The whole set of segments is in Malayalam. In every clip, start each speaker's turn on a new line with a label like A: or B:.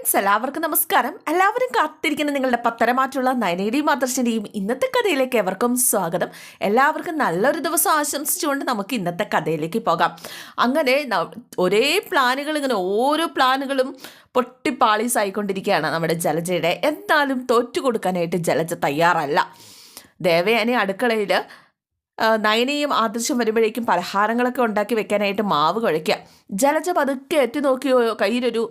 A: ഫ്രണ്ട്സ് എല്ലാവർക്കും നമസ്കാരം. എല്ലാവരും കാത്തിരിക്കുന്ന നിങ്ങളുടെ പത്തരമാറ്റുള്ള നയനയുടെയും ആദർശന്റെയും ഇന്നത്തെ കഥയിലേക്ക് എവർക്കും സ്വാഗതം. എല്ലാവർക്കും നല്ലൊരു ദിവസം ആശംസിച്ചുകൊണ്ട് നമുക്ക് ഇന്നത്തെ കഥയിലേക്ക് പോകാം. അങ്ങനെ ഒരേ പ്ലാനുകൾ ഇങ്ങനെ ഓരോ പ്ലാനുകളും പൊട്ടിപ്പാളീസായിക്കൊണ്ടിരിക്കുകയാണ് നമ്മുടെ ജലജയുടെ. എന്നാലും തോറ്റുകൊടുക്കാനായിട്ട് ജലജ തയ്യാറല്ല. ദേവയാനി അടുക്കളയിൽ നയനയും ആദർശം വരുമ്പോഴേക്കും പലഹാരങ്ങളൊക്കെ ഉണ്ടാക്കി വെക്കാനായിട്ട് മാവ് കുഴയ്ക്കുക ജലജ പതുക്കെ എത്തി നോക്കിയോ കയ്യിലൊരു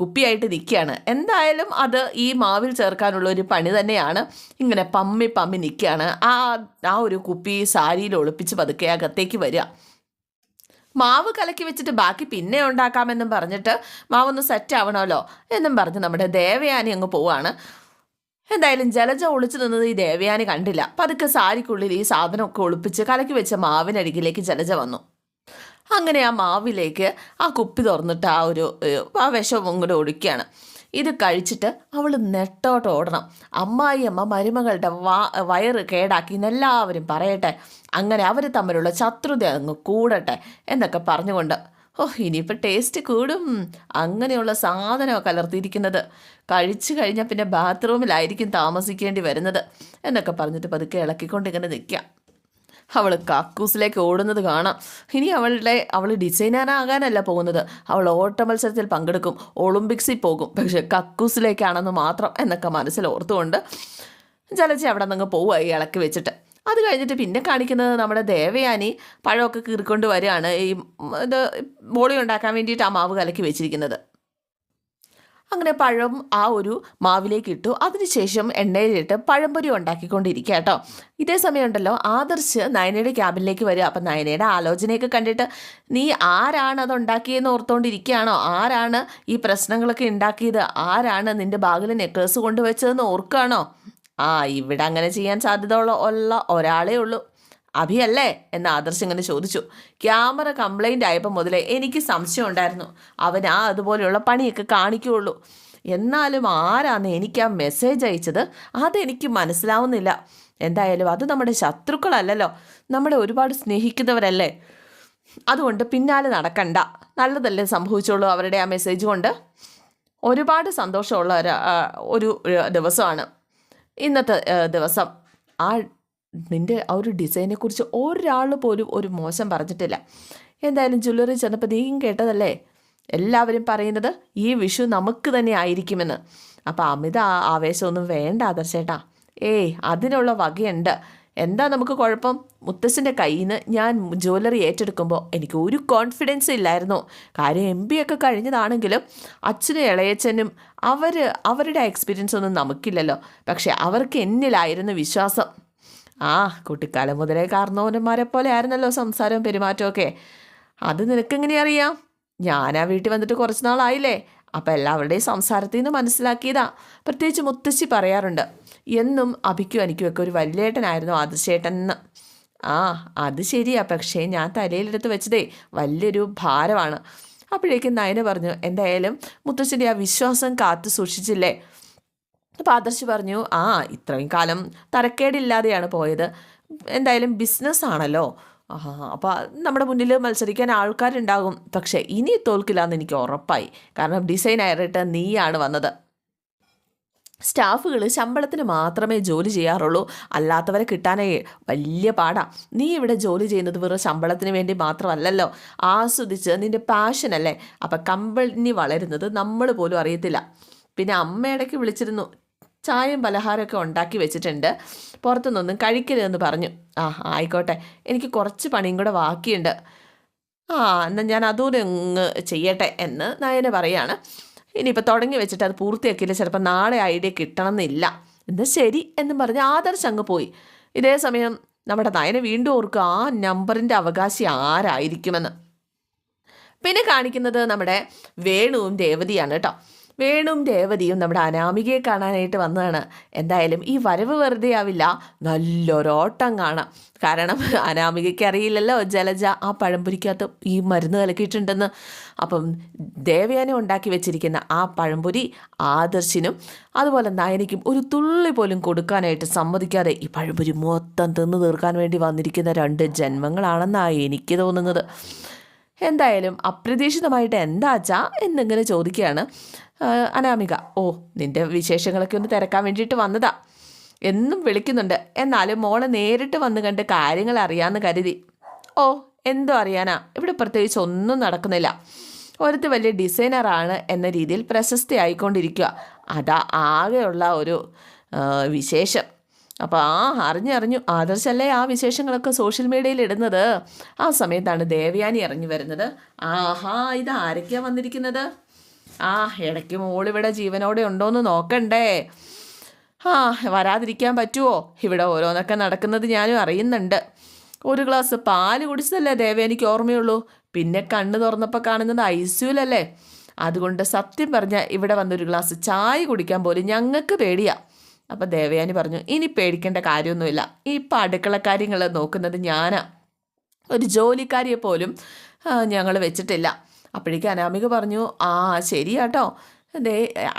A: കുപ്പിയായിട്ട് നിൽക്കുകയാണ്. എന്തായാലും അത് ഈ മാവിൽ ചേർക്കാനുള്ള ഒരു പണി തന്നെയാണ്. ഇങ്ങനെ പമ്മി പമ്മി നിൽക്കുകയാണ്. ആ ആ ഒരു കുപ്പി സാരിയിൽ ഒളിപ്പിച്ച് പതുക്കെ അകത്തേക്ക് വരിക. മാവ് കലക്കി വെച്ചിട്ട് ബാക്കി പിന്നെ ഉണ്ടാക്കാമെന്നും പറഞ്ഞിട്ട് മാവൊന്ന് സെറ്റ് ആവണമല്ലോ എന്നും പറഞ്ഞ് നമ്മുടെ ദേവയാനി അങ്ങ് പോവാണ്. എന്തായാലും ജലജ ഒളിച്ചു നിന്നത് ഈ ദേവയാനി കണ്ടില്ല. പതുക്കെ സാരിക്കുള്ളിൽ ഈ സാധനമൊക്കെ ഒളിപ്പിച്ച് കലക്കി വെച്ച മാവിനരികിലേക്ക് ജലജ വന്നു. അങ്ങനെ ആ മാവിലേക്ക് ആ കുപ്പി തുറന്നിട്ട് ആ ഒരു ആ വിഷം കൂടെ ഒഴിക്കുകയാണ് ഇത് കഴിച്ചിട്ട് അവൾ നെട്ടോട്ട് ഓടണം. അമ്മായിയമ്മ മരുമകളുടെ വാ വയറ് കേടാക്കി എന്നെല്ലാവരും പറയട്ടെ അങ്ങനെ അവർ തമ്മിലുള്ള ശത്രുത അങ്ങ് കൂടട്ടെ എന്നൊക്കെ പറഞ്ഞുകൊണ്ട് ഓ ഇനിയിപ്പോൾ ടേസ്റ്റ് കൂടും. അങ്ങനെയുള്ള സാധനമാണ് കലർത്തിയിരിക്കുന്നത്. കഴിച്ചു കഴിഞ്ഞാൽ പിന്നെ ബാത്റൂമിലായിരിക്കും താമസിക്കേണ്ടി വരുന്നത്. എന്നൊക്കെ പറഞ്ഞിട്ട് പതുക്കെ ഇളക്കിക്കൊണ്ട് ഇങ്ങനെ നിൽക്കാം. അവൾ കാക്കൂസിലേക്ക് ഓടുന്നത് കാണാം. ഇനി അവളുടെ അവൾ ഡിസൈനറാകാനല്ല പോകുന്നത്. അവൾ ഓട്ട മത്സരത്തിൽ പങ്കെടുക്കും. ഒളിമ്പിക്സിൽ പോകും. പക്ഷെ കക്കൂസിലേക്കാണെന്ന് മാത്രം എന്നൊക്കെ മനസ്സിൽ ഓർത്തുകൊണ്ട് ചലച്ചി അവിടെ നിന്ന് പോവുക ഈ ഇളക്കി വെച്ചിട്ട്. അത് കഴിഞ്ഞിട്ട് പിന്നെ കാണിക്കുന്നത് നമ്മുടെ ദേവയാനി പഴമൊക്കെ കീറിക്കൊണ്ട് വരികയാണ്. ഈ ഇത് ബോളി ഉണ്ടാക്കാൻ വേണ്ടിയിട്ട് ആ മാവ് കലക്കി വെച്ചിരിക്കുന്നത്. അങ്ങനെ പഴം ആ ഒരു മാവിലേക്ക് ഇട്ടു. അതിനുശേഷം എണ്ണയിലിട്ട് പഴംപൊരി ഉണ്ടാക്കിക്കൊണ്ടിരിക്കുക കേട്ടോ. ഇതേ സമയം ഉണ്ടല്ലോ ആദർശ് നയനയുടെ ക്യാബിനിലേക്ക് വരിക. അപ്പം നയനയുടെ ആലോചനയൊക്കെ കണ്ടിട്ട് നീ ആരാണ് അത് ഉണ്ടാക്കിയെന്ന് ഓർത്തുകൊണ്ടിരിക്കുകയാണോ ആരാണ് ഈ പ്രശ്നങ്ങളൊക്കെ ഉണ്ടാക്കിയത്? ആരാണ് നിന്റെ ബാഗിൽ നെക്ലേസ് കൊണ്ടുവച്ചതെന്ന് ഓർക്കുകയാണോ? ആ ഇവിടെ അങ്ങനെ ചെയ്യാൻ സാധ്യത ഉള്ള ഒരാളേ ഉള്ളൂ. അഭിയല്ലേ എന്ന് ആദർശ് ഇങ്ങനെ ചോദിച്ചു. ക്യാമറ കംപ്ലൈന്റ് ആയപ്പോൾ മുതലേ എനിക്ക് സംശയം ഉണ്ടായിരുന്നു. അവൻ ആ അതുപോലെയുള്ള പണിയൊക്കെ കാണിക്കുകയുള്ളൂ എന്നാലും ആരാന്ന് എനിക്ക് ആ മെസ്സേജ് അയച്ചത് അതെനിക്ക് മനസ്സിലാവുന്നില്ല. എന്തായാലും അത് നമ്മുടെ ശത്രുക്കളല്ലല്ലോ. നമ്മളെ ഒരുപാട് സ്നേഹിക്കുന്നവരല്ലേ? അതുകൊണ്ട് പിന്നാലെ നടക്കണ്ട. നല്ലതല്ലേ സംഭവിച്ചുള്ളൂ അവരുടെ ആ മെസ്സേജ് കൊണ്ട്. ഒരുപാട് സന്തോഷമുള്ള ഒരു ദിവസമാണ്. ഇന്നത്തെ ദിവസം. ആ നിന്റെ ആ ഒരു ഡിസൈനെ കുറിച്ച് ഒരാൾ പോലും ഒരു മോശം പറഞ്ഞിട്ടില്ല. എന്തായാലും ജ്വല്ലറി ചെന്നപ്പോൾ നീയും കേട്ടതല്ലേ? എല്ലാവരും പറയുന്നത് ഈ വിഷു നമുക്ക് തന്നെ ആയിരിക്കുമെന്ന്. അപ്പോൾ അമിത ആവേശമൊന്നും വേണ്ട ആദർശേട്ടാ. ഏയ് അതിനുള്ള വകയുണ്ട്. എന്താ നമുക്ക് കുഴപ്പം? മുത്തശ്ശന്റെ കയ്യിൽ നിന്ന് ഞാൻ ജ്വല്ലറി ഏറ്റെടുക്കുമ്പോൾ എനിക്ക് ഒരു കോൺഫിഡൻസ് ഇല്ലായിരുന്നു. കാര്യം എം ബി ഒക്കെ കഴിഞ്ഞതാണെങ്കിലും അച്ഛനും ഇളയച്ചനും അവർ അവരുടെ എക്സ്പീരിയൻസ് ഒന്നും നമുക്കില്ലല്ലോ. പക്ഷേ അവർക്ക് എന്നിലായിരുന്നു വിശ്വാസം. ആ കുട്ടിക്കാലം മുതലേ കാർന്നോനന്മാരെ പോലെ ആയിരുന്നല്ലോ സംസാരവും പെരുമാറ്റമൊക്കെ അത് നിനക്കെങ്ങനെ അറിയാം? ഞാൻ ആ വീട്ടിൽ വന്നിട്ട് കുറച്ച് നാളായില്ലേ? അപ്പോൾ എല്ലാവരുടെയും സംസാരത്തിൽ നിന്ന് മനസ്സിലാക്കിയതാ. പ്രത്യേകിച്ച് മുത്തശ്ശി പറയാറുണ്ട് എന്നും അഭിക്കും എനിക്കുമൊക്കെ ഒരു വല്യേട്ടനായിരുന്നു ആദിശേട്ടൻ എന്ന് ആ അത് ശരിയാ. പക്ഷേ ഞാൻ തലയിലെടുത്ത് വെച്ചതേ വലിയൊരു ഭാരമാണ്. അപ്പോഴേക്കും നയന പറഞ്ഞു എന്തായാലും മുത്തശ്ശന്റെ ആ വിശ്വാസം കാത്തു സൂക്ഷിച്ചില്ലേ? അപ്പോൾ ആദർശ് പറഞ്ഞു ആ ഇത്രയും കാലം തരക്കേടില്ലാതെയാണ് പോയത്. എന്തായാലും ബിസിനസ് ആണല്ലോ. ആ അപ്പോൾ നമ്മുടെ മുന്നിൽ മത്സരിക്കാൻ ആൾക്കാരുണ്ടാകും. പക്ഷേ ഇനി തോൽക്കില്ല എന്ന് എനിക്ക് ഉറപ്പായി. കാരണം ഡിസൈൻ ആയിട്ട് നീയാണ് വന്നത്. സ്റ്റാഫുകൾ ശമ്പളത്തിന് മാത്രമേ ജോലി ചെയ്യാറുള്ളൂ. അല്ലാത്തവരെ കിട്ടാനേ വലിയ പാടാ. നീ ഇവിടെ ജോലി ചെയ്യുന്നത് വെറും ശമ്പളത്തിന് വേണ്ടി മാത്രമല്ലല്ലോ. ആസ്വദിച്ച് നിന്റെ പാഷനല്ലേ അപ്പം കമ്പനി വളരുന്നത് നമ്മൾ പോലും അറിയത്തില്ല. പിന്നെ അമ്മ ഇടയ്ക്ക് വിളിച്ചിരുന്നു. ചായയും പലഹാരമൊക്കെ ഉണ്ടാക്കി വെച്ചിട്ടുണ്ട്. പുറത്തുനിന്നൊന്നും കഴിക്കരുതെന്ന് പറഞ്ഞു. ആ ആയിക്കോട്ടെ. എനിക്ക് കുറച്ച് പണിയും കൂടെ ബാക്കിയുണ്ട്. ആ എന്നാൽ ഞാൻ അങ്ങ് ചെയ്യട്ടെ എന്ന് നയന പറയാണ്. ഇനിയിപ്പോൾ തുടങ്ങി വെച്ചിട്ട് അത് പൂർത്തിയാക്കിയില്ല. ചിലപ്പോൾ നാളെ ഐഡിയ കിട്ടണമെന്നില്ല. എന്നാൽ ശരി എന്നും പറഞ്ഞ് ആദർശ് അങ്ങ് പോയി. ഇതേ സമയം നമ്മുടെ നയനെ വീണ്ടും ഓർക്കുക ആ നമ്പറിന്റെ അവകാശി ആരായിരിക്കുമെന്ന്. പിന്നെ കാണിക്കുന്നത് നമ്മുടെ വേണുവും രേവതിയാണ് കേട്ടോ. വേണുവും രേവതിയും നമ്മുടെ അനാമികയെ കാണാനായിട്ട് വന്നതാണ്. എന്തായാലും ഈ വരവ് വെറുതെ ആവില്ല. നല്ലൊരോട്ടം കാണാം. കാരണം അനാമികയ്ക്ക് അറിയില്ലല്ലോ ജലജ ആ പഴംപൊരിക്കകത്ത് ഈ മരുന്ന് കലക്കിയിട്ടുണ്ടെന്ന്. അപ്പം ദേവയാനി ഉണ്ടാക്കി വെച്ചിരിക്കുന്ന ആ പഴംപൊരി ആദർശിനും അതുപോലെ നയനിക്കും ഒരു തുള്ളി പോലും കൊടുക്കാനായിട്ട് സമ്മതിക്കാതെ ഈ പഴംപൊരി മൊത്തം തിന്നു തീർക്കാൻ വേണ്ടി വന്നിരിക്കുന്ന രണ്ട് ജന്മങ്ങളാണെന്നാണ് എനിക്ക് തോന്നുന്നത്. എന്തായാലും അപ്രതീക്ഷിതമായിട്ട് എന്താച്ചാ എന്നിങ്ങനെ ചോദിക്കുകയാണ്. അനാമിക ഓ നിന്റെ വിശേഷങ്ങളൊക്കെ ഒന്ന് തിരക്കാൻ വേണ്ടിയിട്ട് വന്നതാ. എന്നും വിളിക്കുന്നുണ്ട്. എന്നാലും മോളെ നേരിട്ട് വന്ന് കണ്ട് കാര്യങ്ങൾ അറിയാമെന്ന് കരുതി. ഓ എന്തോ അറിയാനാ? ഇവിടെ പ്രത്യേകിച്ച് ഒന്നും നടക്കുന്നില്ല. ഒരുത്ത് വലിയ ഡിസൈനറാണ് എന്ന രീതിയിൽ പ്രശസ്തി ആയിക്കൊണ്ടിരിക്കുക അതാ ആകെയുള്ള ഒരു വിശേഷം. അപ്പോൾ ആ അറിഞ്ഞറിഞ്ഞു ആദർശല്ലേ ആ വിശേഷങ്ങളൊക്കെ സോഷ്യൽ മീഡിയയിൽ ഇടുന്നത്? ആ സമയത്താണ് ദേവയാനി ഇറങ്ങി വരുന്നത്. ആഹാ ഇത് ആരൊക്കെയാണ് വന്നിരിക്കുന്നത്? ആ ഇടയ്ക്ക് മോളിവിടെ ജീവനോടെ ഉണ്ടോയെന്ന് നോക്കണ്ടേ. ആ വരാതിരിക്കാൻ പറ്റുമോ ഇവിടെ ഓരോന്നൊക്കെ നടക്കുന്നത് ഞാനും അറിയുന്നുണ്ട്. ഒരു ഗ്ലാസ് പാൽ കുടിച്ചതല്ലേ ദേവ എനിക്ക് ഓർമ്മയുള്ളൂ. പിന്നെ കണ്ണ് തുറന്നപ്പോൾ കാണുന്നത് ഐസ്യൂലല്ലേ? അതുകൊണ്ട് സത്യം പറഞ്ഞാൽ ഇവിടെ വന്നൊരു ഗ്ലാസ് ചായ കുടിക്കാൻ പോലും ഞങ്ങൾക്ക് പേടിയാ. അപ്പം ദേവയാനി പറഞ്ഞു ഇനി പേടിക്കേണ്ട കാര്യമൊന്നുമില്ല. ഇപ്പം അടുക്കള കാര്യങ്ങൾ നോക്കുന്നത് ഞാനാ. ഒരു ജോലിക്കാരിയെ പോലും ഞങ്ങൾ വെച്ചിട്ടില്ല. അപ്പോഴേക്കും അനാമിക പറഞ്ഞു ആ ശരിയാട്ടോ.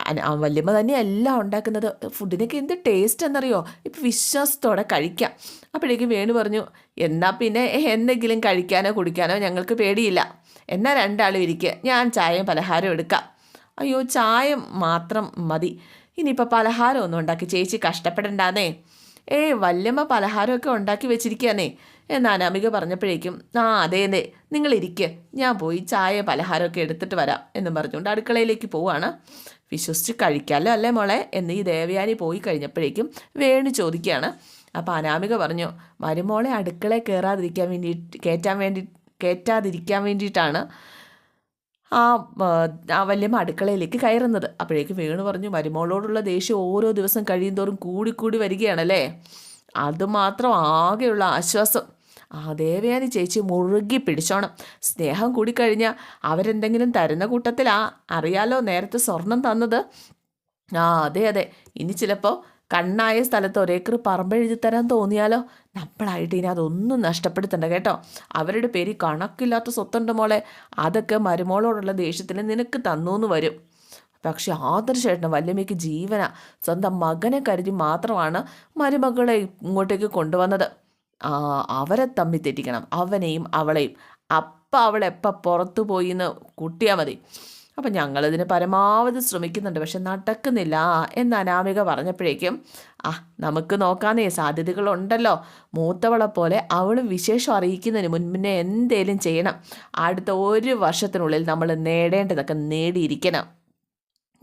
A: അന- വല്യമ്മ തന്നെ എല്ലാം ഉണ്ടാക്കുന്നത്. ഫുഡിനൊക്കെ എന്ത് ടേസ്റ്റ് എന്നറിയോ? ഇപ്പം വിശ്വാസത്തോടെ കഴിക്കാം. അപ്പോഴേക്കും വേണു പറഞ്ഞു എന്നാൽ പിന്നെ എന്തെങ്കിലും കഴിക്കാനോ കുടിക്കാനോ ഞങ്ങൾക്ക് പേടിയില്ല. എന്നാൽ രണ്ടാളും ഇരിക്കുക ഞാൻ ചായയും പലഹാരം എടുക്കാം. അയ്യോ ചായ മാത്രം മതി. ഇനിയിപ്പോൾ പലഹാരം ഒന്നും ഉണ്ടാക്കി ചേച്ചി കഷ്ടപ്പെടണ്ടാന്നേ. ഏയ് വല്യമ്മ പലഹാരമൊക്കെ ഉണ്ടാക്കി വെച്ചിരിക്കുകയാണേ. എന്ന് അനാമിക പറഞ്ഞപ്പോഴേക്കും ആ അതെ അതെ നിങ്ങൾ ഞാൻ പോയി ചായ പലഹാരമൊക്കെ എടുത്തിട്ട് വരാം എന്നും പറഞ്ഞുകൊണ്ട് അടുക്കളയിലേക്ക് പോവാണ്. വിശ്വസിച്ച് കഴിക്കാമല്ലോ അല്ലേ മോളെ? എന്ന് ഈ ദേവയാനി പോയി കഴിഞ്ഞപ്പോഴേക്കും വേണു ചോദിക്കുകയാണ്. അപ്പോൾ അനാമിക പറഞ്ഞു മരുമോളെ അടുക്കളയിൽ കയറാതിരിക്കാൻ വേണ്ടി കയറ്റാൻ വേണ്ടി കയറ്റാതിരിക്കാൻ വേണ്ടിയിട്ടാണ്. ആ ആ, വലിയ വല്യമ്മ അടുക്കളയിലേക്ക് കയറുന്നത്. അപ്പോഴേക്ക് വേണു പറഞ്ഞു മരുമോളോടുള്ള ദേഷ്യം ഓരോ ദിവസം കഴിയുന്തോറും കൂടിക്കൂടി വരികയാണല്ലേ? അതുമാത്രം ആകെയുള്ള ആശ്വാസം. ആ ദേവയാനി ചേച്ചി മുറുകി പിടിച്ചോണം. സ്നേഹം കൂടിക്കഴിഞ്ഞാൽ അവരെന്തെങ്കിലും തരുന്ന കൂട്ടത്തിലാ. അറിയാലോ നേരത്തെ സ്വർണം തന്നത്? ആ അതെ അതെ. ഇനി ചിലപ്പോൾ കണ്ണായ സ്ഥലത്ത് ഒരേക്കർ പറമ്പെഴുതി തരാൻ തോന്നിയാലോ? നമ്മളായിട്ട് ഇനി അതൊന്നും നഷ്ടപ്പെടുത്തണ്ട കേട്ടോ. അവരുടെ പേര് കണക്കില്ലാത്ത സ്വത്തുണ്ട് മോളെ. അതൊക്കെ മരുമോളോടുള്ള ദേഷ്യത്തിൽ നിനക്ക് തന്നു എന്ന് വരും. പക്ഷെ ആദർശേട്ടന് വല്യമ്മയ്ക്ക് ജീവന. സ്വന്തം മകനെ കരുതി മാത്രമാണ് മരുമകളെ ഇങ്ങോട്ടേക്ക് കൊണ്ടുവന്നത്. അവരെ തമ്മിൽ തെറ്റിക്കണം. അവനെയും അവളെയും. അപ്പം അവൾ എപ്പം പുറത്തു പോയി എന്ന് കൂട്ടിയാൽ മതി. അപ്പം ഞങ്ങളിതിന് പരമാവധി ശ്രമിക്കുന്നുണ്ട് പക്ഷെ നടക്കുന്നില്ല എന്ന് അനാമിക പറഞ്ഞപ്പോഴേക്കും ആ നമുക്ക് നോക്കാന്നേ സാധ്യതകളുണ്ടല്ലോ. മൂത്തവളെ പോലെ അവളും വിശേഷം അറിയിക്കുന്നതിന് മുൻപിനെ എന്തേലും ചെയ്യണം. അടുത്ത ഒരു വർഷത്തിനുള്ളിൽ നമ്മൾ നേടേണ്ടതൊക്കെ നേടിയിരിക്കണം.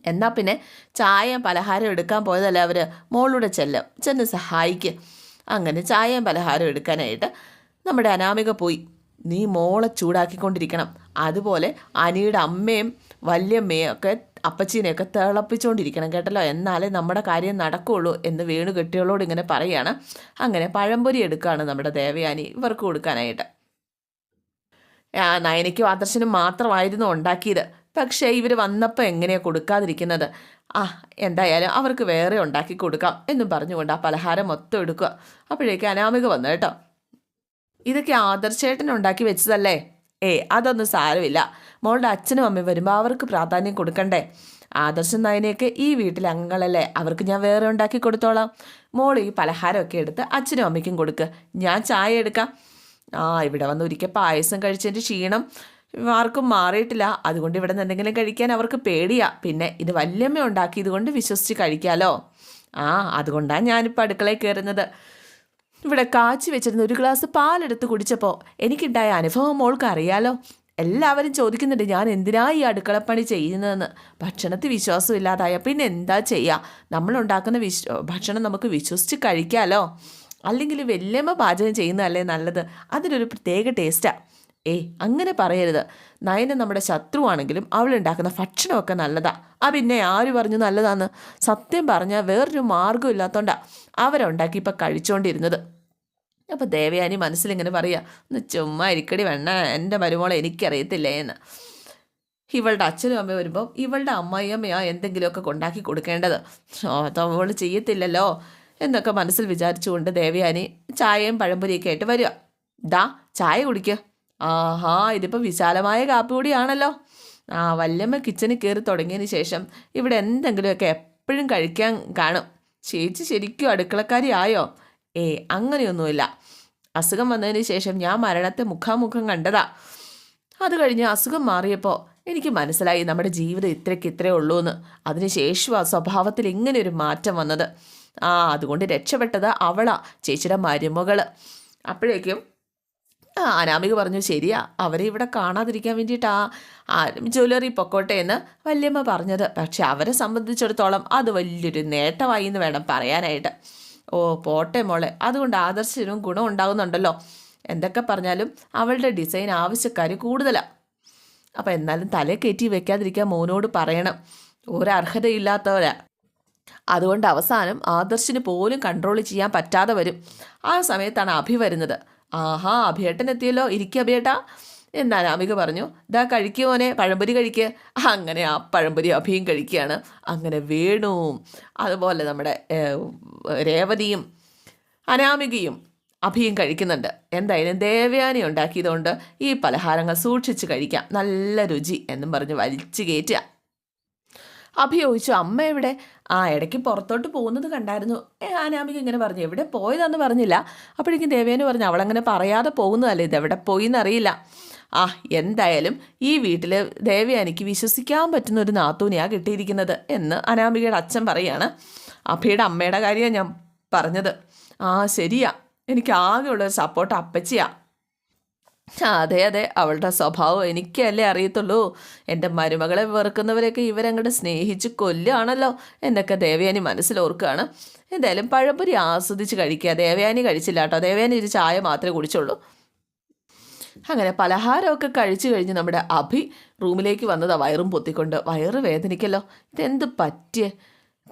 A: എന്നാൽ പിന്നെ ചായയും പലഹാരം എടുക്കാൻ പോയതല്ലേ അവർ മോളുടെ ചെല്ലും ചെന്ന് സഹായിക്ക്. അങ്ങനെ ചായയും പലഹാരം എടുക്കാനായിട്ട് നമ്മുടെ അനാമിക പോയി. നീ മോളെ ചൂടാക്കിക്കൊണ്ടിരിക്കണം. അതുപോലെ അനിയുടെ അമ്മയും വല്യമ്മയും ഒക്കെ അപ്പച്ചീനെയൊക്കെ തിളപ്പിച്ചുകൊണ്ടിരിക്കണം കേട്ടല്ലോ. എന്നാലേ നമ്മുടെ കാര്യം നടക്കുകയുള്ളൂ എന്ന് വേണു കെട്ടികളോട് ഇങ്ങനെ പറയുകയാണ് അങ്ങനെ പഴംപൊരി എടുക്കുകയാണ് നമ്മുടെ ദേവയാനി ഇവർക്ക് കൊടുക്കാനായിട്ട്. നയനയ്ക്കും ആദർശനും മാത്രമായിരുന്നു ഉണ്ടാക്കിയത്. പക്ഷേ ഇവർ വന്നപ്പോൾ എങ്ങനെയാണ് കൊടുക്കാതിരിക്കുന്നത്? ആ എന്തായാലും അവർക്ക് വേറെ ഉണ്ടാക്കി കൊടുക്കാം എന്നും പറഞ്ഞുകൊണ്ട് ആ പലഹാരം മൊത്തം എടുക്കുക. അപ്പോഴേക്ക് അനാമിക വന്നു കേട്ടോ. ഇതൊക്കെ ആദർശേട്ടൻ ഉണ്ടാക്കി വെച്ചതല്ലേ? ഏ അതൊന്നും സാരമില്ല. മോളുടെ അച്ഛനും അമ്മയും വരുമ്പോൾ അവർക്ക് പ്രാധാന്യം കൊടുക്കണ്ടേ? ആദർശം നയനെയൊക്കെ ഈ വീട്ടിലെ അംഗങ്ങളല്ലേ? അവർക്ക് ഞാൻ വേറെ ഉണ്ടാക്കി കൊടുത്തോളാം. മോൾ ഈ പലഹാരമൊക്കെ എടുത്ത് അച്ഛനും അമ്മയ്ക്കും കൊടുക്കുക ഞാൻ ചായ എടുക്കാം. ആ ഇവിടെ വന്ന് ഒരിക്കൽ പായസം കഴിച്ചതിന്റെ ക്ഷീണം ആർക്കും മാറിയിട്ടില്ല. അതുകൊണ്ട് ഇവിടെ നിന്ന് എന്തെങ്കിലും കഴിക്കാൻ അവർക്ക് പേടിയാ. പിന്നെ ഇത് വല്യമ്മ ഉണ്ടാക്കിയത് കൊണ്ട് വിശ്വസിച്ച് കഴിക്കാമല്ലോ ആ അതുകൊണ്ടാണ് ഞാനിപ്പോൾ അടുക്കളയിൽ കയറുന്നത് ഇവിടെ കാച്ചി വെച്ചിരുന്ന ഒരു ഗ്ലാസ് പാലെടുത്ത് കുടിച്ചപ്പോൾ എനിക്കുണ്ടായ അനുഭവം മോൾക്ക് അറിയാലോ. എല്ലാവരും ചോദിക്കുന്നുണ്ട് ഞാൻ എന്തിനാ ഈ അടുക്കളപ്പണി ചെയ്യുന്നതെന്ന്. ഭക്ഷണത്തിൽ വിശ്വാസമില്ലാതായ പിന്നെ എന്താ ചെയ്യുക നമ്മളുണ്ടാക്കുന്ന വിശ്വ ഭക്ഷണം നമുക്ക് വിശ്വസിച്ച് കഴിക്കാമല്ലോ അല്ലെങ്കിൽ വല്യമ്മ പാചകം ചെയ്യുന്നതല്ലേ നല്ലത്? അതിനൊരു പ്രത്യേക ടേസ്റ്റാണ് ഏയ് അങ്ങനെ പറയരുത്. നയന നമ്മുടെ ശത്രുവാണെങ്കിലും അവൾ ഉണ്ടാക്കുന്ന ഭക്ഷണമൊക്കെ നല്ലതാ. ആ പിന്നെ ആര് പറഞ്ഞു നല്ലതാന്ന്? സത്യം പറഞ്ഞാൽ വേറൊരു മാർഗം ഇല്ലാത്തോണ്ടാ അവരുണ്ടാക്കി ഇപ്പം കഴിച്ചുകൊണ്ടിരുന്നത് അപ്പോൾ ദേവയാനി മനസ്സിലിങ്ങനെ പറയുക ഒന്ന് ചുമ്മാ ഇരിക്കടി വേണ്ട എന്റെ മരുമോളെ എനിക്കറിയത്തില്ലേ എന്ന്. ഇവളുടെ അച്ഛനും അമ്മയും വരുമ്പോൾ ഇവളുടെ അമ്മായിയമ്മയാ എന്തെങ്കിലുമൊക്കെ കൊണ്ടാക്കി കൊടുക്കേണ്ടത്. അത് അവൾ ചെയ്യത്തില്ലല്ലോ എന്നൊക്കെ മനസ്സിൽ വിചാരിച്ചുകൊണ്ട് ദേവയാനി ചായയും പഴംപൊരിയൊക്കെ ആയിട്ട് വരിക ദാ ചായ കുടിക്കുക ആഹാ ഇതിപ്പോൾ വിശാലമായ കാപ്പി കൂടിയാണല്ലോ ആ വല്യമ്മ കിച്ചണിൽ കയറി തുടങ്ങിയതിന് ശേഷം ഇവിടെ എന്തെങ്കിലുമൊക്കെ എപ്പോഴും കഴിക്കാൻ കാണും. ചേച്ചി ശരിക്കും അടുക്കളക്കാരി ആയോ? ഏ അങ്ങനെയൊന്നുമില്ല. അസുഖം വന്നതിന് ശേഷം ഞാൻ മരണത്തെ മുഖാമുഖം കണ്ടതാ. അത് കഴിഞ്ഞ് അസുഖം മാറിയപ്പോൾ എനിക്ക് മനസ്സിലായി നമ്മുടെ ജീവിതം ഇത്രയ്ക്ക് ഇത്രയേ ഉള്ളൂ എന്ന് അതിനുശേഷം ആ സ്വഭാവത്തിൽ ഇങ്ങനെ ഒരു മാറ്റം വന്നത്. ആ അതുകൊണ്ട് രക്ഷപ്പെട്ടത് അവളാ ചേച്ചിയുടെ മരുമകൾ അപ്പോഴേക്കും അനാമിക പറഞ്ഞു ശരിയാ അവരെ ഇവിടെ കാണാതിരിക്കാൻ വേണ്ടിയിട്ടാ ജ്വല്ലറി പൊക്കോട്ടെ എന്ന് വല്യമ്മ പറഞ്ഞത്. പക്ഷെ അവരെ സംബന്ധിച്ചിടത്തോളം അത് വലിയൊരു നേട്ടമായി എന്ന് വേണം പറയാനായിട്ട്. ഓ പോട്ടെ മോളെ അതുകൊണ്ട് ആദർശനും ഗുണം ഉണ്ടാകുന്നുണ്ടല്ലോ എന്തൊക്കെ പറഞ്ഞാലും അവളുടെ ഡിസൈൻ ആവശ്യക്കാർ കൂടുതലാണ് അപ്പം എന്നാലും തല കയറ്റി വെക്കാതിരിക്കാൻ മോനോട് പറയണം. ഒരർഹതയില്ലാത്തവരാ. അതുകൊണ്ട് അവസാനം ആദർശിന് പോലും കൺട്രോൾ ചെയ്യാൻ പറ്റാതെ വരും. ആ സമയത്താണ് അഭി വരുന്നത്. ആഹാ അഭിയേട്ടൻ എത്തിയല്ലോ ഇരിക്കുക അഭിയേട്ടാ. എന്നാൽ അമിക പറഞ്ഞു ദാ കഴിക്കുക മോനെ പഴംപൊരി കഴിക്കുക അങ്ങനെ ആ പഴംപൊരി അഭിയും കഴിക്കുകയാണ്. അങ്ങനെ വേണുവും അതുപോലെ നമ്മുടെ രേവതിയും അനാമികയും അഭിയും കഴിക്കുന്നുണ്ട്. എന്തായാലും ദേവയാനി ഉണ്ടാക്കിയതുകൊണ്ട് ഈ പലഹാരങ്ങൾ സൂക്ഷിച്ച് കഴിക്കാം. നല്ല രുചി എന്നും പറഞ്ഞ് വലിച്ചു കയറ്റുക. അഭി ചോദിച്ചു അമ്മ എവിടെ? ആ ഇടയ്ക്ക് പുറത്തോട്ട് പോകുന്നത് കണ്ടായിരുന്നു. ഏ അനാമിക ഇങ്ങനെ പറഞ്ഞു എവിടെ പോയതാന്ന് പറഞ്ഞില്ല. അപ്പോഴേക്കും ദേവേന് പറഞ്ഞു അവളങ്ങനെ പറയാതെ പോകുന്നതല്ലേ ഇത്? എവിടെ പോയി എന്നറിയില്ല ആ എന്തായാലും ഈ വീട്ടിൽ ദേവയാനിക്ക് വിശ്വസിക്കാൻ പറ്റുന്ന ഒരു നാത്തൂനെയാണ് കിട്ടിയിരിക്കുന്നത് എന്ന് അനാമികയുടെ അച്ഛൻ പറയാണ്. അഭിയുടെ അമ്മയുടെ കാര്യമാണ് ഞാൻ പറഞ്ഞത്. ആ ശരിയാ. എനിക്ക് ആകെയുള്ളൊരു സപ്പോർട്ട് അപ്പച്ചിയാ. ആ, അതെ അതെ. അവളുടെ സ്വഭാവം എനിക്കല്ലേ അറിയത്തുള്ളൂ. എന്റെ മരുമകളെ വെറുക്കുന്നവരെയൊക്കെ ഇവരങ്ങോട്ട് സ്നേഹിച്ച് കൊല്ലുകയാണല്ലോ എന്നൊക്കെ ദേവയാനി മനസ്സിലോർക്കുകയാണ്. എന്തായാലും പഴംപൊരി ആസ്വദിച്ച് കഴിക്കുക. ദേവയാനി കഴിച്ചില്ല കേട്ടോ. ദേവയാനി ഒരു ചായ മാത്രമേ കുടിച്ചുള്ളൂ. അങ്ങനെ പലഹാരമൊക്കെ കഴിച്ചു കഴിഞ്ഞ് നമ്മുടെ അഭി റൂമിലേക്ക് വന്നതാ വയറും പൊത്തിക്കൊണ്ട്. വയറ് വേദനിക്കല്ലോ. ഇതെന്ത് പറ്റിയേ?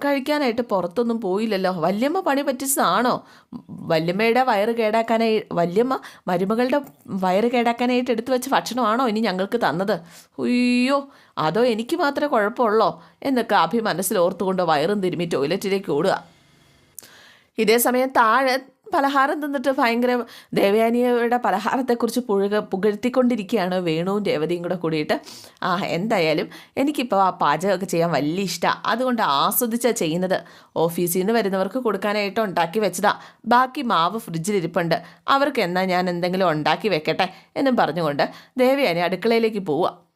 A: കഴിക്കാനായിട്ട് പുറത്തൊന്നും പോയില്ലല്ലോ. വല്യമ്മ പണി പറ്റിച്ചതാണോ? വല്യമ്മയുടെ വയറ് കേടാക്കാനായി വല്യമ്മ മരുമകളുടെ വയറ് കേടാക്കാനായിട്ട് എടുത്തു വെച്ച ഭക്ഷണമാണോ ഇനി ഞങ്ങൾക്ക് തന്നത്? അയ്യോ അതോ എനിക്ക് മാത്രമേ കുഴപ്പമുള്ളോ? എന്നൊക്കെ അഭി മനസ്സിൽ ഓർത്തുകൊണ്ട് വയറും തിരുമ്മി ടോയ്ലറ്റിലേക്ക് ഓടുക. ഇതേ സമയം താഴെ പലഹാരം തിന്നിട്ട് ഭയങ്കര ദേവയാനിയുടെ പലഹാരത്തെക്കുറിച്ച് പുഴുക പുകഴ്ത്തിക്കൊണ്ടിരിക്കുകയാണ് വേണുവും രേവതിയും കൂടെ കൂടിയിട്ട്. ആ എന്തായാലും എനിക്കിപ്പോൾ ആ പാചകമൊക്കെ ചെയ്യാൻ വലിയ ഇഷ്ടമാണ് അതുകൊണ്ട് ആസ്വദിച്ചാണ് ചെയ്യുന്നത്. ഓഫീസിൽ നിന്ന് വരുന്നവർക്ക് കൊടുക്കാനായിട്ട് ഉണ്ടാക്കി വെച്ചതാ. ബാക്കി മാവ് ഫ്രിഡ്ജിലിരിപ്പുണ്ട്. അവർക്ക് എന്നാൽ ഞാൻ എന്തെങ്കിലും ഉണ്ടാക്കി വെക്കട്ടെ എന്നും പറഞ്ഞുകൊണ്ട് ദേവയാനി അടുക്കളയിലേക്ക് പോവുക.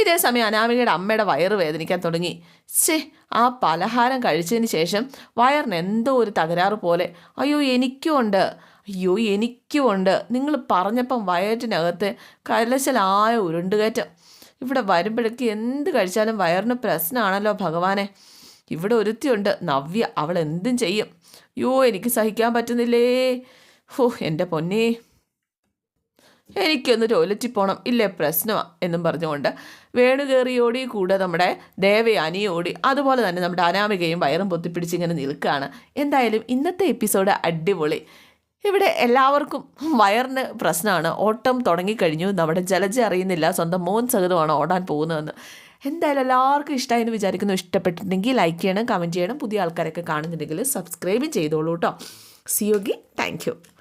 A: ഇതേ സമയം അനാമികയുടെ അമ്മയുടെ വയറ് വേദനിക്കാൻ തുടങ്ങി. ശേ ആ പലഹാരം കഴിച്ചതിന് ശേഷം വയറിന് എന്തോ ഒരു തകരാറ് പോലെ അയ്യോ എനിക്കുമുണ്ട് അയ്യോ എനിക്കും ഉണ്ട്. നിങ്ങൾ പറഞ്ഞപ്പം വയറ്റിനകത്ത് കലശലായ ഉരുണ്ടുകയറ്റം. ഇവിടെ വരുമ്പോഴേക്ക് എന്ത് കഴിച്ചാലും വയറിന് പ്രശ്നമാണല്ലോ ഭഗവാനെ. ഇവിടെ ഒരുത്തിയുണ്ട് നവ്യ. അവൾ എന്തും ചെയ്യും. അയ്യോ എനിക്ക് സഹിക്കാൻ പറ്റുന്നില്ലേ? ഹോ എന്റെ പൊന്നേ. എനിക്കൊന്ന് ടോയ്ലറ്റിൽ പോകണം ഇല്ലേ പ്രശ്നമാണ് എന്നും പറഞ്ഞുകൊണ്ട് വേണു കയറി ഓടി കൂടെ നമ്മുടെ ദേവയാനി ഓടി. അതുപോലെ തന്നെ നമ്മുടെ അനാമികയും വയറും പൊത്തിപ്പിടിച്ച് ഇങ്ങനെ നിൽക്കുകയാണ്. എന്തായാലും ഇന്നത്തെ എപ്പിസോഡ് അടിപൊളി. ഇവിടെ എല്ലാവർക്കും വയറിന് പ്രശ്നമാണ്. ഓട്ടം തുടങ്ങിക്കഴിഞ്ഞു. നമ്മുടെ ജലജ അറിയുന്നില്ല. സ്വന്തം മോൻ സഹിതമാണ് ഓടാൻ പോകുന്നതെന്ന്. എന്തായാലും എല്ലാവർക്കും ഇഷ്ടമായി എന്ന് വിചാരിക്കുന്നു. ഇഷ്ടപ്പെട്ടിട്ടുണ്ടെങ്കിൽ ലൈക്ക് ചെയ്യണം കമന്റ് ചെയ്യണം. പുതിയ ആൾക്കാരൊക്കെ കാണുന്നുണ്ടെങ്കിൽ സബ്സ്ക്രൈബ് ചെയ്തോളൂ കേട്ടോ സിയോഗി താങ്ക്